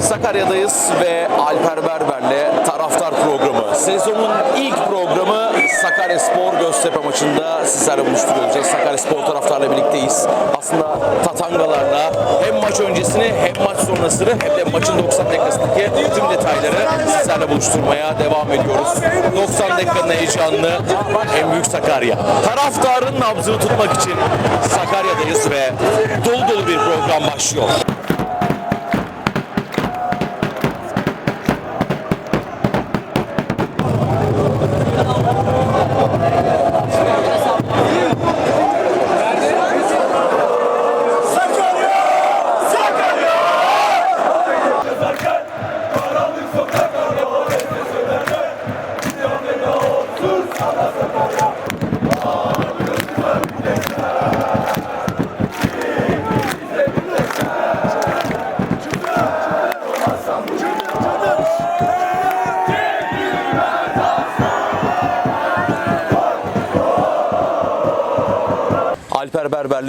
Sakarya'dayız ve Alper Berber'le taraftar programı. Sezonun ilk programı Sakarya Spor Göztepe maçında sizlerle buluşturuyor olacağız. Sakarya Spor taraftarla birlikteyiz. Aslında tatangalarla hem maç öncesini hem maç sonrasını hem de maçın 90 dakikasındaki tüm detayları sizlerle buluşturmaya devam ediyoruz. 90 dakikanın heyecanını en büyük Sakarya. Taraftarın nabzını tutmak için Sakarya'dayız ve dolu dolu bir program başlıyor.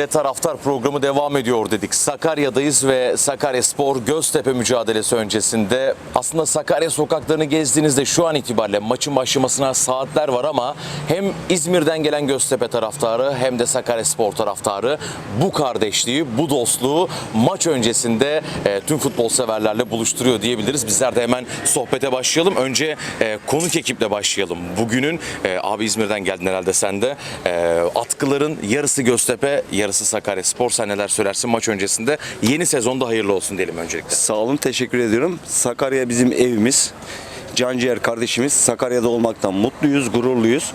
Berber'le taraftar programı devam ediyor dedik. Sakarya'dayız ve Sakarya Spor Göztepe mücadelesi öncesinde aslında Sakarya sokaklarını gezdiğinizde şu an itibariyle maçın başlamasına saatler var ama hem İzmir'den gelen Göztepe taraftarı hem de Sakarya Spor taraftarı bu kardeşliği, bu dostluğu maç öncesinde e, tüm futbol severlerle buluşturuyor diyebiliriz. Bizler de hemen sohbete başlayalım. Önce e, konuk ekiple başlayalım. Bugünün e, abi İzmir'den geldin herhalde sen de. E, atkıların yarısı Göztepe, yarısı Sakarya Spor. Sen neler söylersin maç öncesinde? Yeni sezonda hayırlı olsun diyelim öncelikle. Sağ olun, teşekkür ediyorum. Sakarya bizim evimiz. Canciğer kardeşimiz. Sakarya'da olmaktan mutluyuz, gururluyuz.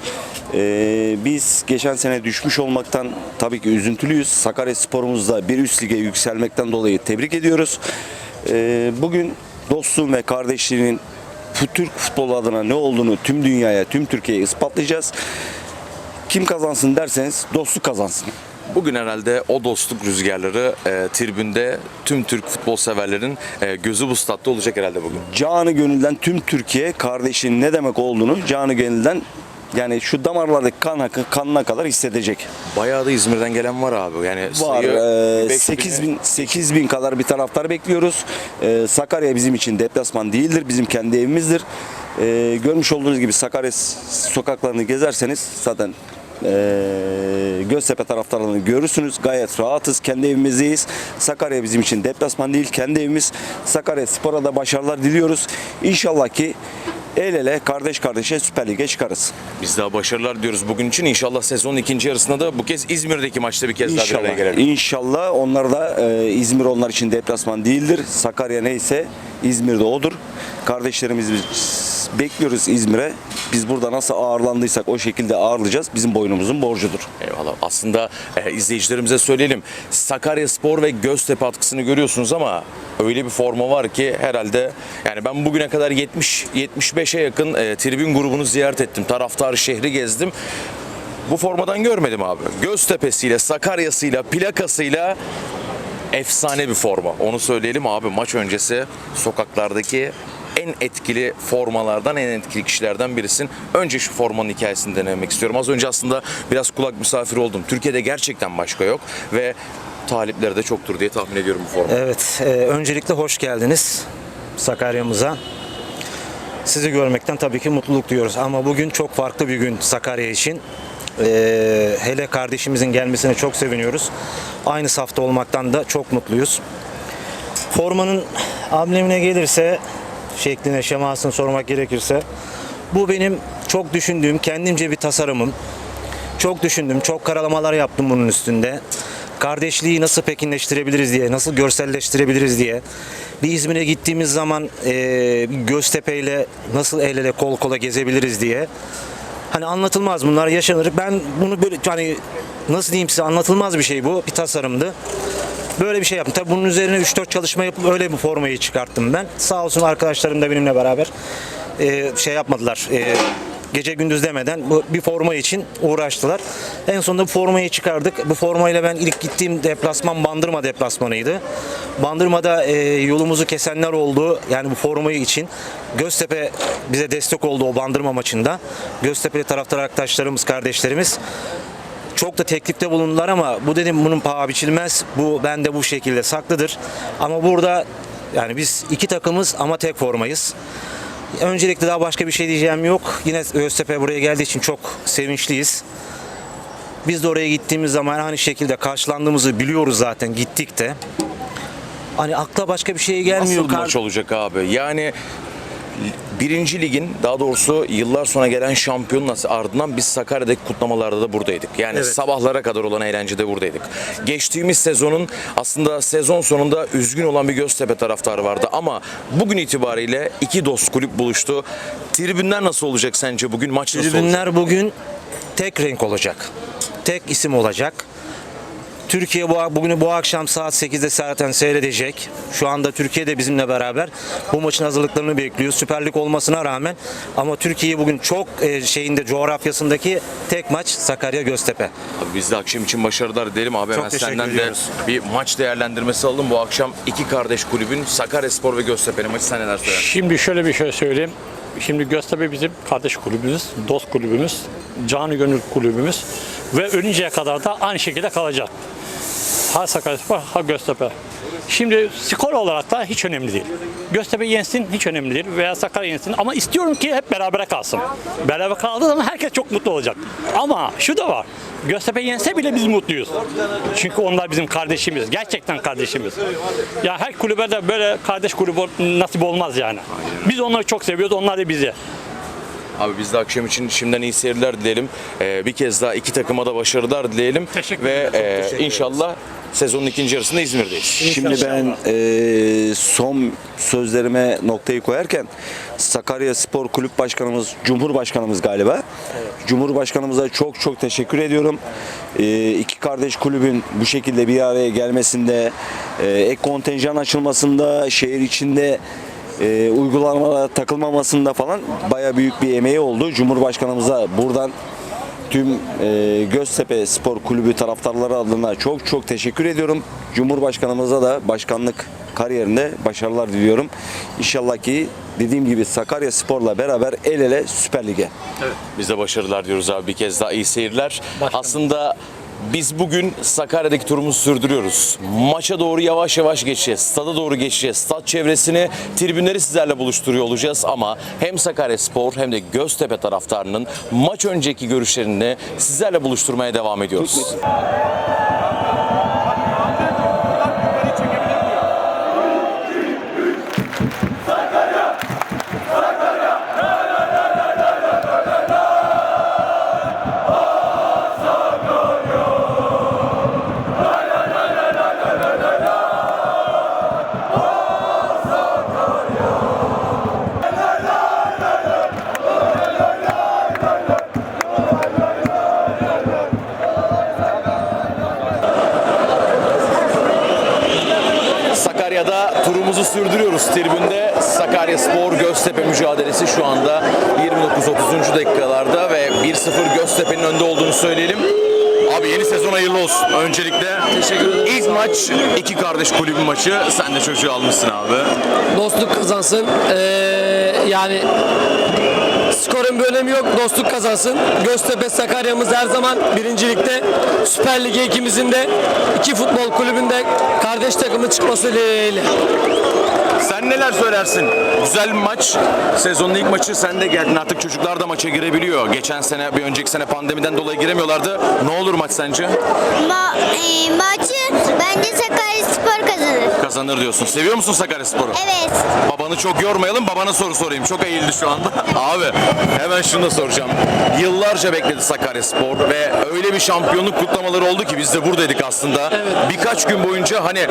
Ee, biz geçen sene düşmüş olmaktan tabii ki üzüntülüyüz. Sakarya sporumuzda bir üst lige yükselmekten dolayı tebrik ediyoruz. Ee, bugün dostluğun ve kardeşliğinin Türk futbolu adına ne olduğunu tüm dünyaya, tüm Türkiye'ye ispatlayacağız. Kim kazansın derseniz dostluk kazansın. Bugün herhalde o dostluk rüzgarları e, tribünde tüm Türk futbol severlerin e, gözü bu statta olacak herhalde bugün. canı gönülden tüm Türkiye kardeşin ne demek olduğunu canı gönülden yani şu damarlardaki kan hakkı kanına kadar hissedecek. Bayağı da İzmir'den gelen var abi. Yani Var. 5 8 bini- bin, 8 bin kadar bir taraftar bekliyoruz. Ee, Sakarya bizim için deplasman değildir. Bizim kendi evimizdir. Ee, görmüş olduğunuz gibi Sakarya sokaklarını gezerseniz zaten ee, Göztepe taraftarlarını görürsünüz. Gayet rahatız. Kendi evimizdeyiz. Sakarya bizim için deplasman değil. Kendi evimiz. Sakarya Spor'a da başarılar diliyoruz. İnşallah ki el ele kardeş kardeşe Süper Lig'e çıkarız. Biz daha başarılar diyoruz bugün için. İnşallah sezonun ikinci yarısında da bu kez İzmir'deki maçta bir kez daha bir araya İnşallah. gelelim. İnşallah onlar da e, İzmir onlar için deplasman değildir. Sakarya neyse İzmir'de odur. Kardeşlerimizi biz bekliyoruz İzmir'e. Biz burada nasıl ağırlandıysak o şekilde ağırlayacağız. Bizim boynumuzun borcudur. Eyvallah. Aslında e, izleyicilerimize söyleyelim. Sakarya Spor ve Göztepe atkısını görüyorsunuz ama öyle bir forma var ki herhalde yani ben bugüne kadar 70 75'e yakın e, tribün grubunu ziyaret ettim. Taraftar şehri gezdim. Bu formadan görmedim abi. Göztepe'siyle, Sakarya'sıyla, plakasıyla efsane bir forma. Onu söyleyelim abi maç öncesi sokaklardaki en etkili formalardan, en etkili kişilerden birisin. Önce şu formanın hikayesini denemek istiyorum. Az önce aslında biraz kulak misafiri oldum. Türkiye'de gerçekten başka yok ve talipleri de çoktur diye tahmin ediyorum bu forma. Evet, e, öncelikle hoş geldiniz Sakarya'mıza. Sizi görmekten tabii ki mutluluk duyuyoruz ama bugün çok farklı bir gün Sakarya için. E, hele kardeşimizin gelmesine çok seviniyoruz. Aynı safta olmaktan da çok mutluyuz. Formanın amblemine gelirse, şekline, şemasını sormak gerekirse, bu benim çok düşündüğüm, kendimce bir tasarımım. Çok düşündüm, çok karalamalar yaptım bunun üstünde. Kardeşliği nasıl pekinleştirebiliriz diye, nasıl görselleştirebiliriz diye. Bir İzmir'e gittiğimiz zaman e, Göztepe ile nasıl el ele kol kola gezebiliriz diye. Hani anlatılmaz bunlar yaşanır. Ben bunu böyle hani nasıl diyeyim size anlatılmaz bir şey bu. Bir tasarımdı. Böyle bir şey yaptım. Tabii bunun üzerine 3-4 çalışma yapıp öyle bir formayı çıkarttım ben. Sağ olsun arkadaşlarım da benimle beraber e, şey yapmadılar. E, gece gündüz demeden bu bir forma için uğraştılar. En sonunda bu formayı çıkardık. Bu formayla ben ilk gittiğim deplasman Bandırma deplasmanıydı. Bandırma'da e, yolumuzu kesenler oldu. Yani bu formayı için. Göztepe bize destek oldu o Bandırma maçında. Göztepe'li taraftar arkadaşlarımız, kardeşlerimiz çok da teklifte bulundular ama bu dedim bunun paha biçilmez. Bu bende bu şekilde saklıdır. Ama burada Yani biz iki takımız ama tek formayız. Öncelikle daha başka bir şey diyeceğim yok. Yine Göztepe buraya geldiği için çok sevinçliyiz. Biz de oraya gittiğimiz zaman aynı şekilde karşılandığımızı biliyoruz zaten gittik de. Hani akla başka bir şey gelmiyor. Nasıl maç olacak abi? Yani birinci ligin daha doğrusu yıllar sonra gelen şampiyonun ardından biz Sakarya'daki kutlamalarda da buradaydık. Yani Evet. sabahlara kadar olan eğlencede buradaydık. Geçtiğimiz sezonun aslında sezon sonunda üzgün olan bir Göztepe taraftarı vardı ama bugün itibariyle iki dost kulüp buluştu. Tribünler nasıl olacak sence bugün maç nasıl olacak? Tribünler bugün tek renk olacak. Tek isim olacak. Türkiye bu bugünü bu akşam saat 8'de zaten seyredecek. Şu anda Türkiye de bizimle beraber bu maçın hazırlıklarını bekliyor. Süper Lig olmasına rağmen ama Türkiye bugün çok e, şeyinde coğrafyasındaki tek maç Sakarya Göztepe. Abi biz de akşam için başarılar dilerim abi. Çok teşekkür senden de ediyoruz. bir maç değerlendirmesi alalım. Bu akşam iki kardeş kulübün Sakaryaspor ve Göztepe'nin maçı sen neler söylersin? Şimdi şöyle bir şey söyleyeyim. Şimdi Göztepe bizim kardeş kulübümüz, dost kulübümüz, canı gönül kulübümüz ve ölünceye kadar da aynı şekilde kalacak. Ha Sakaryaspor, ha Göztepe. Şimdi skor olarak da hiç önemli değil. Göztepe yensin hiç önemli değil veya Sakarya yensin ama istiyorum ki hep berabere kalsın. Beraber kaldığı zaman herkes çok mutlu olacak. Ama şu da var. Göztepe yense bile biz mutluyuz. Çünkü onlar bizim kardeşimiz. Gerçekten kardeşimiz. Ya her kulübe de böyle kardeş kulübü nasip olmaz yani. Biz onları çok seviyoruz, onlar da bizi. Abi biz de akşam için şimdiden iyi seyirler dileyelim. Ee, bir kez daha iki takıma da başarılar dileyelim. Teşekkür Ve e, inşallah sezonun ikinci yarısında İzmir'deyiz. Şimdi ben eee, son sözlerime noktayı koyarken Sakarya Spor Kulüp Başkanımız, Cumhurbaşkanımız galiba. Cumhurbaşkanımıza çok çok teşekkür ediyorum. Eee iki kardeş kulübün bu şekilde bir araya gelmesinde, eee, ek kontenjan açılmasında, şehir içinde eee uygulamalara takılmamasında falan baya büyük bir emeği oldu. Cumhurbaşkanımıza buradan tüm e, Göztepe Spor Kulübü taraftarları adına çok çok teşekkür ediyorum. Cumhurbaşkanımıza da başkanlık kariyerinde başarılar diliyorum. İnşallah ki dediğim gibi Sakarya Spor'la beraber el ele Süper Lig'e. Biz de başarılar diyoruz abi bir kez daha iyi seyirler. Aslında biz bugün Sakarya'daki turumuzu sürdürüyoruz. Maça doğru yavaş yavaş geçeceğiz. Stada doğru geçeceğiz. Stat çevresini, tribünleri sizlerle buluşturuyor olacağız ama hem Sakarya Spor hem de Göztepe taraftarının maç önceki görüşlerini sizlerle buluşturmaya devam ediyoruz. Turumuzu sürdürüyoruz. Tribünde Sakarya Spor Göztepe mücadelesi şu anda 29-30. dakikalarda ve 1-0 Göztepe'nin önde olduğunu söyleyelim. Abi yeni sezon hayırlı olsun. Öncelikle Teşekkür ederim. ilk maç iki kardeş kulübün maçı. Sen de çocuğu almışsın abi. Dostluk kazansın. Ee, yani skorun bir önemi yok. Dostluk kazansın. Göztepe Sakarya'mız her zaman birincilikte. Süper Lig'e ikimizin de iki futbol kulübünde kardeş takımı çıkması dileğiyle. Sen neler söylersin? Güzel bir maç. Sezonun ilk maçı sen de geldin. Artık çocuklar da maça girebiliyor. Geçen sene, bir önceki sene pandemiden dolayı giremiyorlardı. Ne olur maç sence? Ma e, maçı bence kazanır. Diyorsun. Seviyor musun Sakaryaspor'u? Evet. Babanı çok yormayalım. Babana soru sorayım. Çok eğildi şu anda. Abi hemen şunu da soracağım. Yıllarca bekledi Sakaryaspor ve öyle bir şampiyonluk kutlamaları oldu ki biz de buradaydık aslında. Birkaç gün boyunca hani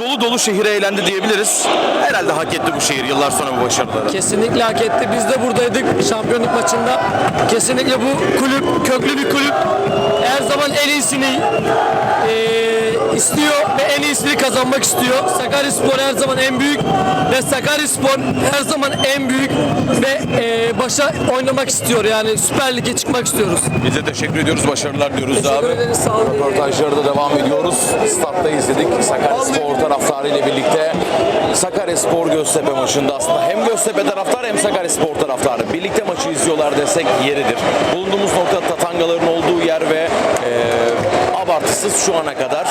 dolu dolu şehir eğlendi diyebiliriz. Herhalde hak etti bu şehir yıllar sonra bu başarıları. Kesinlikle hak etti. Biz de buradaydık şampiyonluk maçında. Kesinlikle bu kulüp köklü bir kulüp. Her zaman en iyisini eee, istiyor ve en iyisini kazanmak istiyor. Sakaryaspor her zaman en büyük ve Sakaryaspor her zaman en büyük ve eee, başa oynamak istiyor. Yani Süper Lig'e çıkmak istiyoruz. Biz de teşekkür ediyoruz. Başarılar diyoruz Teşekkür abi. ederiz. Sağ olun. Röportajlara da devam ediyoruz. Statta izledik. Sakaryaspor taraftarı ile birlikte Sakaryaspor Göztepe maçında aslında hem Göztepe taraftarı hem Sakaryaspor taraftarı birlikte maçı izliyorlar desek yeridir. Bulunduğumuz nokta Tatangaların olduğu yer ve artısız şu ana kadar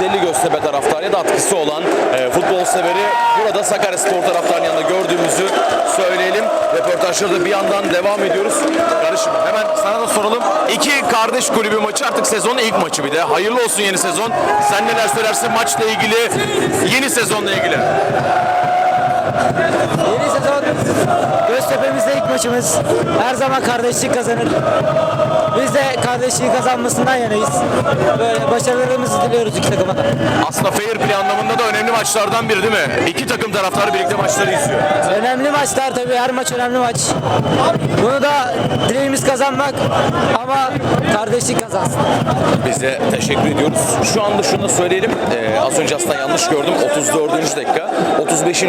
150 Göztepe taraftarıya da atkısı olan e, futbol severi burada Sakarya Spor taraftarının yanında gördüğümüzü söyleyelim. Röportajlara da bir yandan devam ediyoruz. Kardeşim hemen sana da soralım. İki kardeş kulübü maçı artık sezonun ilk maçı bir de. Hayırlı olsun yeni sezon. Sen neler söylersin maçla ilgili, yeni sezonla ilgili? Yeni sezon Göztepe'mizde ilk maçımız. Her zaman kardeşlik kazanır. Biz de kardeşliği kazanmasından yanayız. Böyle başarılarımızı diliyoruz iki takıma. Aslında fair play anlamında da önemli maçlardan biri değil mi? İki takım taraftarı birlikte maçları izliyor. Önemli maçlar tabii her maç önemli maç. Bunu da dileğimiz kazanmak ama kardeşlik kazansın. Biz de teşekkür ediyoruz. Şu anda şunu söyleyelim. Ee, az önce aslında yanlış gördüm. 34. dakika. 35.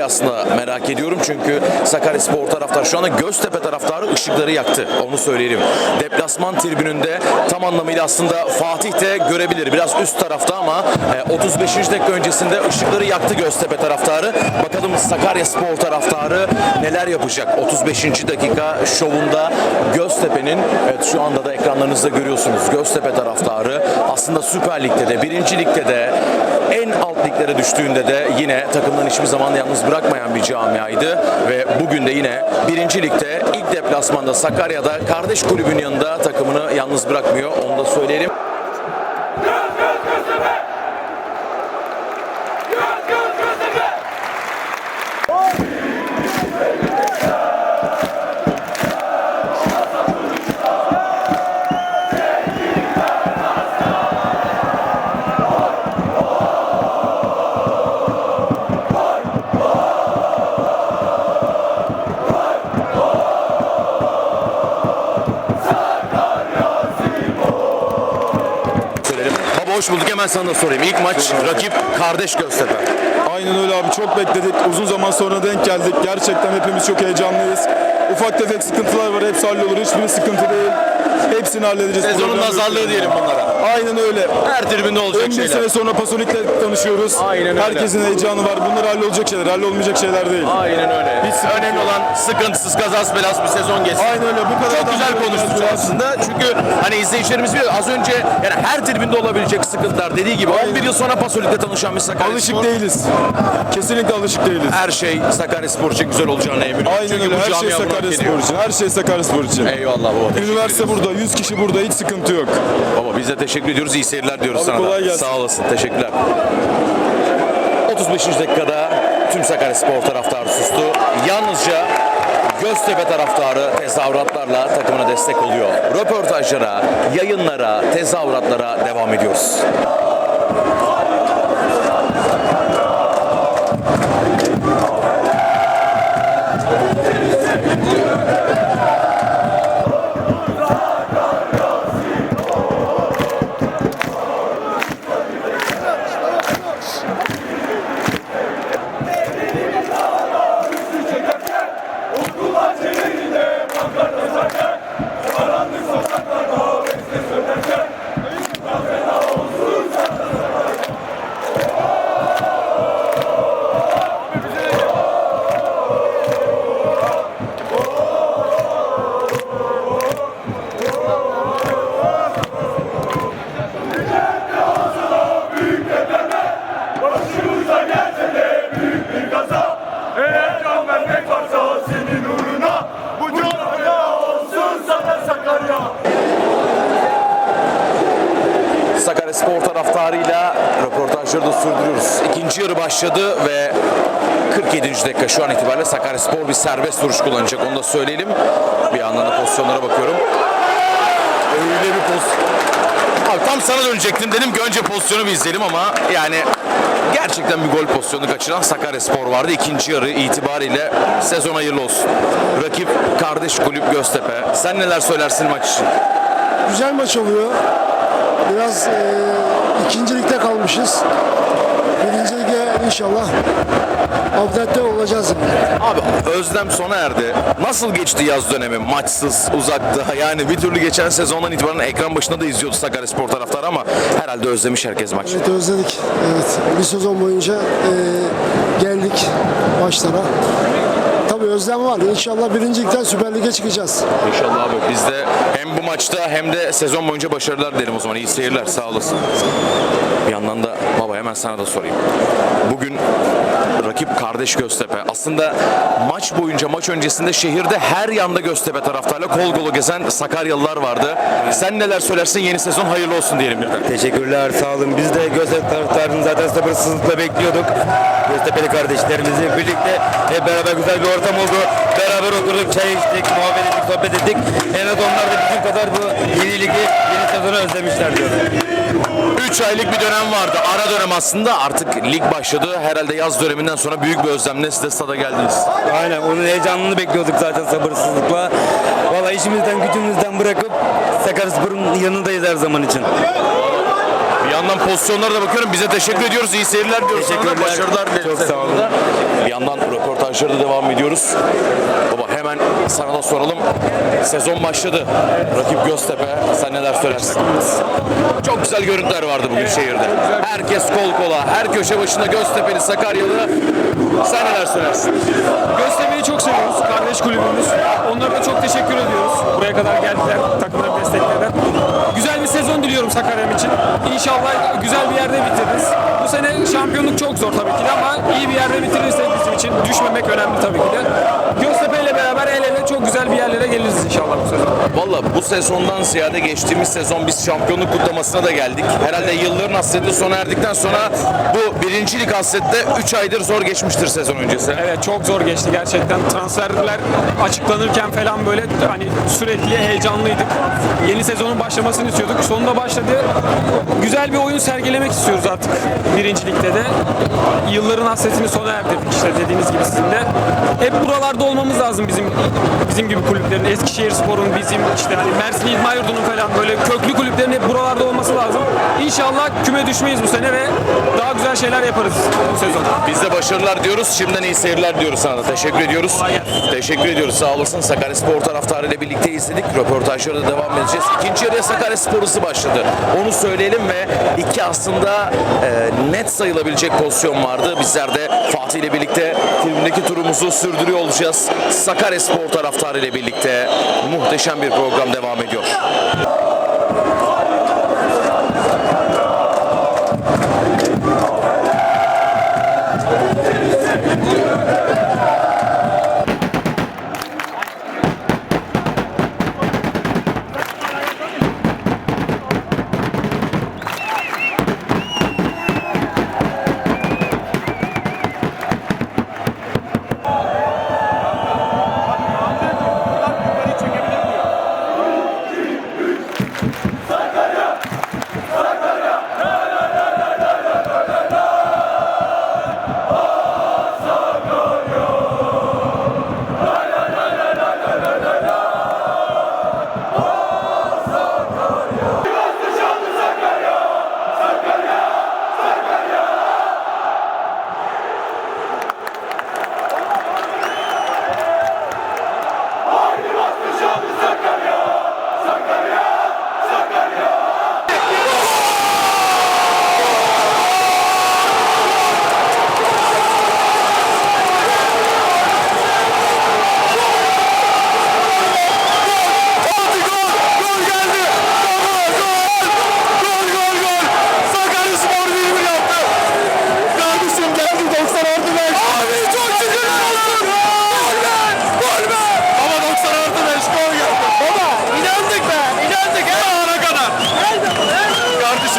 dakikayı aslında merak ediyorum. Çünkü Sakaryaspor taraftar şu anda Göztepe taraftarı ışıkları yaktı. Onu söyleyelim. Deplasman tribününde tam anlamıyla aslında Fatih de görebilir. Biraz üst tarafta ama e, 35. dakika öncesinde ışıkları yaktı Göztepe taraftarı. Bakalım Sakaryaspor taraftarı neler yapacak? 35. dakika şovunda Göztepe'nin evet şu anda da ekranlarınızda görüyorsunuz. Göztepe taraftarı aslında Süper Lig'de de, 1. Lig'de de en alt liglere düştüğünde de yine takımdan hiçbir zaman yalnız bırakmayan bir camiaydı ve bugün de yine 1. Lig'de ilk deplasmanda Sakarya'da kardeş kulübün yanında takımını yalnız bırakmıyor. Onu da söyleyelim. Hoş bulduk. Hemen sana da sorayım. İlk maç rakip kardeş Göztepe. Aynen öyle abi çok bekledik. Uzun zaman sonra denk geldik. Gerçekten hepimiz çok heyecanlıyız. Ufak tefek sıkıntılar var. Hepsi hallolur. Hiçbiri sıkıntı değil. Hepsini halledeceğiz. Sezonun Problem yok. nazarlığı diyelim bunlara. Aynen öyle. Her tribünde olacak 11 şeyler. sene sonra Pasolik'le tanışıyoruz. Aynen öyle. Herkesin heyecanı var. Bunlar hallolacak şeyler. Hallolmayacak şeyler değil. Aynen öyle. Hiç sıkıntı Önemli yok. olan sıkıntısız kazas belas bir sezon geçsin. Aynen öyle. Bu kadar Çok adam güzel biraz- aslında. Çünkü hani izleyicilerimiz biliyor az önce yani her tribünde olabilecek sıkıntılar dediği gibi 11 yıl sonra Pasolik'te tanışan bir Alışık Spor. değiliz. Kesinlikle alışık değiliz. Her şey Sakarya Spor için güzel olacağına eminim. Aynen Çünkü öyle. bu Her şey camia bunu hak ediyor. İçin. Her şey Sakarya Spor için. Eyvallah baba. teşekkür Üniversite burada. 100 kişi burada. Hiç sıkıntı yok. Baba biz de teşekkür ediyoruz. İyi seyirler diyoruz Abi sana kolay da. gelsin. Sağ olasın. Teşekkürler. 35. dakikada tüm Sakarya Spor taraftarı sustu. Yalnızca Göztepe taraftarı tezahüratlarla takımına destek oluyor. Röportajlara, yayınlara, tezahüratlara devam ediyoruz. Eğer can vermek varsa senin uğruna bu coğrafya olsun sana Sakarya. Sakarya Spor taraftarıyla röportajları da sürdürüyoruz. İkinci yarı başladı ve 47. dakika şu an itibariyle Sakarya Spor bir serbest vuruş kullanacak. Onu da söyleyelim. Bir yandan da pozisyonlara bakıyorum. Öyle bir pozisyon. Abi tam sana dönecektim. Dedim ki önce pozisyonu bir izleyelim ama yani gerçekten bir gol pozisyonu kaçıran Sakarya Spor vardı. İkinci yarı itibariyle sezon hayırlı olsun. Rakip kardeş kulüp Göztepe. Sen neler söylersin maç için? Güzel maç oluyor. Biraz e, ikincilikte kalmışız. Birinci lige inşallah adapte olacağız. Abi özlem sona erdi. Nasıl geçti yaz dönemi? Maçsız, uzaktı. Yani bir türlü geçen sezondan itibaren ekran başında da izliyordu Sakaryaspor taraftarı ama herhalde özlemiş herkes maçı. Evet özledik. Evet bir sezon boyunca e, geldik maçlara. Tabii özlem var. İnşallah birincilikten Süper Lig'e çıkacağız. İnşallah abi. Biz de hem bu maçta hem de sezon boyunca başarılar dilerim o zaman. İyi seyirler. Sağ olasın. Bir yandan da baba hemen sana da sorayım. Bugün rakip kardeş Göztepe. Aslında maç boyunca maç öncesinde şehirde her yanda Göztepe taraftarıyla kol kola gezen Sakaryalılar vardı. Sen neler söylersin? Yeni sezon hayırlı olsun diyelim birden. Teşekkürler, sağ olun. Biz de Göztepe taraftarını zaten sabırsızlıkla bekliyorduk. Göztepe'li kardeşlerimizle birlikte hep beraber güzel bir ortam oldu. Beraber oturduk, çay içtik, muhabbet ettik, sohbet ettik. En az onlar da bizim kadar bu yeni ligi, yeni sezonu özlemişler diyorum. 3 aylık bir dönem vardı. Ara dönem aslında. Artık lig başladı. Herhalde yaz döneminden sonra büyük bir özlemle siz de stada geldiniz. Aynen, onun heyecanını bekliyorduk zaten sabırsızlıkla. Valla işimizden, gücümüzden bırakıp Sakaryaspor'un yanındayız her zaman için. Bir yandan pozisyonlara da bakıyorum. Bize teşekkür ediyoruz. İyi seyirler diyoruz. Teşekkürler. Başarılar dileriz. Çok sağ olun. Bir yandan röportajlara da devam ediyoruz. Baba hemen sana da soralım. Sezon başladı. Rakip Göztepe. Sen neler söylersin? Çok güzel görüntüler vardı bugün şehirde. Herkes kol kola. Her köşe başında Göztepe'li, Sakaryalı. Sen neler söylersin? Göztepe'yi çok seviyoruz. Kardeş kulübümüz. Onlara da çok teşekkür ediyoruz. Buraya kadar geldiler. Takımları desteklediler. Güzel bir sezon diliyorum Sakarya'm için. İnşallah güzel bir yerde bitiririz. Bu sene şampiyonluk çok zor tabii ki ama iyi bir yerde bitirirsek bizim için düşmemek önemli tabii ki de. Göztepe ile beraber el ele çok güzel bir yerlere geliriz inşallah bu sezon. Valla bu sezondan ziyade geçtiğimiz sezon biz şampiyonluk kutlamasına da geldik. Herhalde yılların hasreti sona erdikten sonra bu birincilik hasrette 3 aydır zor geçmiştir sezon öncesi. Evet çok zor geçti gerçekten. Transferler açıklanırken falan böyle hani sürekli heyecanlıydık. Yeni sezonun başlamasını istiyorduk. Sonunda başladı. Güzel bir oyun sergilemek istiyoruz artık birincilikte de. Yılların hasretini sona erdirdik işte dediğiniz gibi sizin de. Hep buralarda olmamız lazım bizim bizim gibi kulüplerin. Eskişehir Spor'un bizim işte hani Mersin İdman Yurdu'nun falan böyle köklü kulüplerin hep buralarda olması lazım. İnşallah küme düşmeyiz bu sene ve daha güzel şeyler yaparız bu sezon. Biz de başarılar diyoruz. Şimdiden iyi seyirler diyoruz sana da. Teşekkür ediyoruz. Teşekkür ediyoruz. Sağ olasın. Sakarya Spor taraftarı ile birlikte izledik. Röportajlara da devam edeceğiz. İkinci yarıya Sakarya Spor hızı başladı. Onu söyleyelim ve iki aslında e, net sayılabilecek pozisyon vardı. Bizler de Fatih ile birlikte filmdeki turumuzu sürdürüyor olacağız. Sakarya Spor taraftarı ile birlikte muhteşem bir program devam ediyor.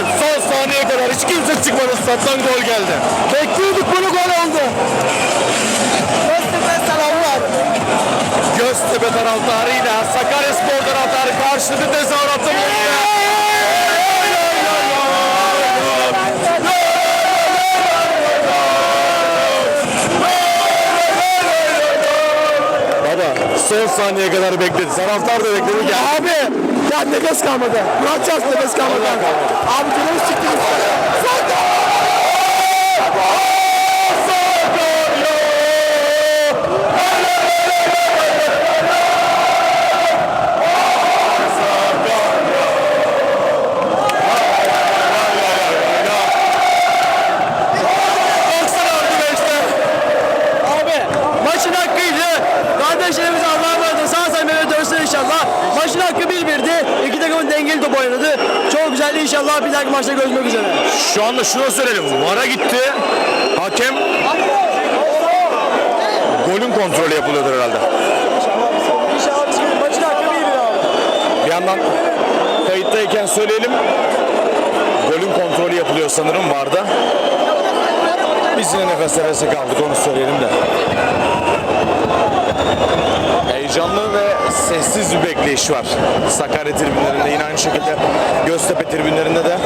Kardeşim son saniyeye kadar hiç kimse çıkmadı stat'tan gol geldi. Bekliyorduk bunu gol oldu. Göztepe selamlar. Göztepe taraftarıyla Sakarya Spor taraftarı karşılıklı tezahüratta bulunuyor. Baba son saniyeye kadar bekledi. Taraftar da bekledi. Ya abi ya nefes kalmadı. Ne yapacağız nefes kalmadı. Abi canımız çıktı. İnşallah bir dahaki maçta görüşmek üzere. Şu anda şunu söyleyelim. VAR'a gitti. Hakem golün kontrolü yapılıyordur herhalde. İnşallah bizim maçın hakemi iyidir abi. Bir yandan kayıttayken söyleyelim. Golün kontrolü yapılıyor sanırım VAR'da. Biz yine nefes nefese kaldık onu söyleyelim de. Heyecanlı ve sessiz bir bekleyiş var. Sakarya tribünlerinde yine aynı şekilde Göztepe tribünlerinde de.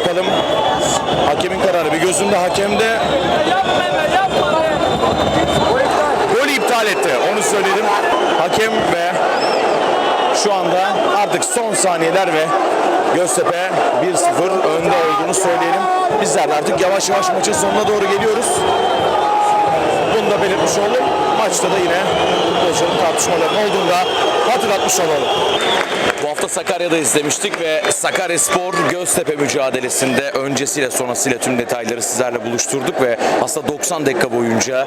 Bakalım hakemin kararı. Bir gözümde hakemde gol iptal etti. Onu söyleyelim. Hakem ve şu anda artık son saniyeler ve Göztepe 1-0 önde olduğunu söyleyelim. Bizler de artık yavaş yavaş maçın sonuna doğru geliyoruz. Bunu da belirtmiş oldum. Maçta da yine futbolcuların tartışmaların olduğunu da hatırlatmış olalım. Bu hafta Sakarya'da izlemiştik ve Sakarya Spor Göztepe mücadelesinde öncesiyle sonrasıyla tüm detayları sizlerle buluşturduk ve aslında 90 dakika boyunca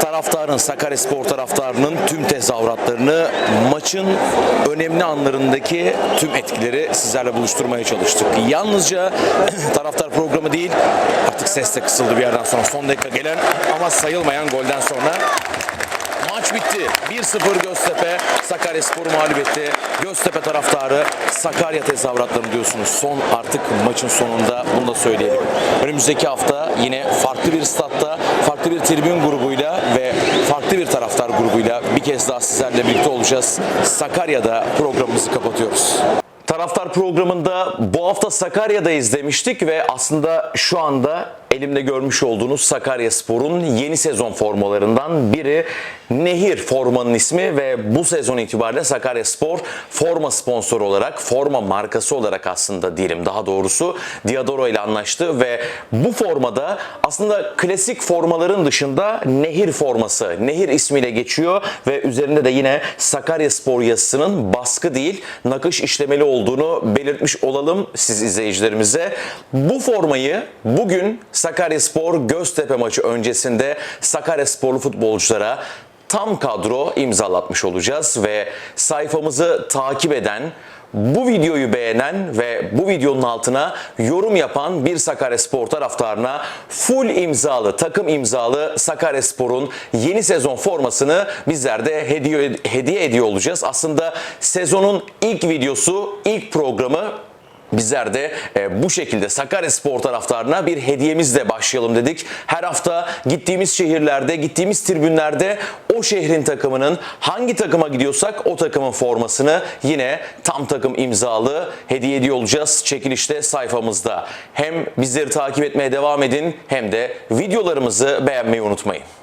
taraftarın, Sakarya Spor taraftarının tüm tezahüratlarını maçın önemli anlarındaki tüm etkileri sizlerle buluşturmaya çalıştık. Yalnızca taraftar programı değil artık ses de kısıldı bir yerden sonra son dakika gelen ama sayılmayan golden sonra Maç bitti. 1-0 Göztepe Sakarya Spor'u mağlup. Göztepe taraftarı Sakarya tezahüratlarını diyorsunuz. Son artık maçın sonunda bunu da söyleyelim. Önümüzdeki hafta yine farklı bir statta, farklı bir tribün grubuyla ve farklı bir taraftar grubuyla bir kez daha sizlerle birlikte olacağız. Sakarya'da programımızı kapatıyoruz. Taraftar programında bu hafta Sakarya'da izlemiştik ve aslında şu anda elimde görmüş olduğunuz Sakarya Spor'un yeni sezon formalarından biri Nehir formanın ismi ve bu sezon itibariyle Sakarya Spor forma sponsoru olarak, forma markası olarak aslında diyelim daha doğrusu Diadoro ile anlaştı ve bu formada aslında klasik formaların dışında Nehir forması, Nehir ismiyle geçiyor ve üzerinde de yine Sakarya Spor yazısının baskı değil nakış işlemeli olduğunu belirtmiş olalım siz izleyicilerimize. Bu formayı bugün Sakarya Spor Göztepe maçı öncesinde Sakarya Sporlu futbolculara tam kadro imzalatmış olacağız ve sayfamızı takip eden bu videoyu beğenen ve bu videonun altına yorum yapan bir Sakarya Spor taraftarına full imzalı, takım imzalı Sakarya Spor'un yeni sezon formasını bizler de hediye, hediye ediyor olacağız. Aslında sezonun ilk videosu, ilk programı Bizler de e, bu şekilde Sakarya Spor taraftarına bir hediyemizle başlayalım dedik. Her hafta gittiğimiz şehirlerde, gittiğimiz tribünlerde o şehrin takımının hangi takıma gidiyorsak o takımın formasını yine tam takım imzalı hediye ediyor olacağız çekilişte sayfamızda. Hem bizleri takip etmeye devam edin hem de videolarımızı beğenmeyi unutmayın.